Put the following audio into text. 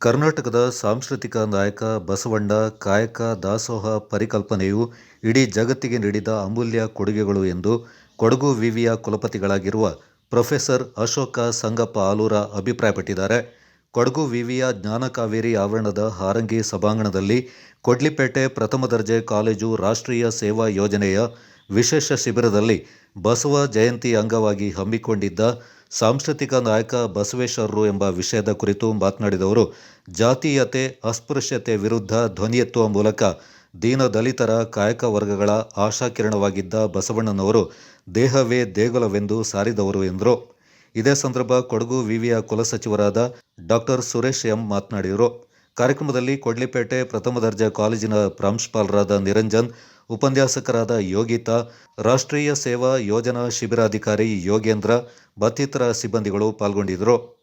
ಕರ್ನಾಟಕದ ಸಾಂಸ್ಕೃತಿಕ ನಾಯಕ ಬಸವಣ್ಣ, ಕಾಯಕ ದಾಸೋಹ ಪರಿಕಲ್ಪನೆಯು ಇಡೀ ಜಗತ್ತಿಗೆ ನೀಡಿದ ಅಮೂಲ್ಯ ಕೊಡುಗೆಗಳು ಎಂದು ಕೊಡಗು ವಿವಿಯ ಕುಲಪತಿಗಳಾಗಿರುವ ಪ್ರೊಫೆಸರ್ ಅಶೋಕ ಸಂಗಪ್ಪ ಆಲೂರ ಅಭಿಪ್ರಾಯಪಟ್ಟಿದ್ದಾರೆ. ಕೊಡಗು ವಿವಿಯ ಜ್ಞಾನಕಾವೇರಿ ಆವರಣದ ಹಾರಂಗಿ ಸಭಾಂಗಣದಲ್ಲಿ ಕೊಡ್ಲಿಪೇಟೆ ಪ್ರಥಮ ದರ್ಜೆ ಕಾಲೇಜು ರಾಷ್ಟ್ರೀಯ ಸೇವಾ ಯೋಜನೆಯ ವಿಶೇಷ ಶಿಬಿರದಲ್ಲಿ ಬಸವ ಜಯಂತಿ ಅಂಗವಾಗಿ ಹಮ್ಮಿಕೊಂಡಿದ್ದ ಸಾಂಸ್ಕೃತಿಕ ನಾಯಕ ಬಸವೇಶ್ವರರು ಎಂಬ ವಿಷಯದ ಕುರಿತು ಮಾತನಾಡಿದವರು, ಜಾತೀಯತೆ, ಅಸ್ಪೃಶ್ಯತೆ ವಿರುದ್ಧ ಧ್ವನಿ ಎತ್ತುವ ಮೂಲಕ ದೀನ ದಲಿತರ ಕಾಯಕ ವರ್ಗಗಳ ಆಶಾಕಿರಣವಾಗಿದ್ದ ಬಸವಣ್ಣನವರು ದೇಹವೇ ದೇಗುಲವೆಂದು ಸಾರಿದವರು ಎಂದರು. ಇದೇ ಸಂದರ್ಭ ಕೊಡಗು ವಿವಿಯ ಕುಲಸಚಿವರಾದ ಡಾಕ್ಟರ್ ಸುರೇಶ್ ಎಂ ಮಾತನಾಡಿದರು. ಕಾರ್ಯಕ್ರಮದಲ್ಲಿ ಕೊಡ್ಲಿಪೇಟೆ ಪ್ರಥಮ ದರ್ಜೆ ಕಾಲೇಜಿನ ಪ್ರಾಂಶುಪಾಲರಾದ ನಿರಂಜನ್ ಉಪನ್ಯಾಸಕರಾದ ಯೋಗಿತಾ ರಾಷ್ಟ್ರೀಯ ಸೇವಾ ಯೋಜನಾ ಶಿಬಿರಾಧಿಕಾರಿ ಯೋಗೇಂದ್ರ ಮತ್ತಿತರ ಸಿಬ್ಬಂದಿಗಳು ಪಾಲ್ಗೊಂಡಿದ್ದರು.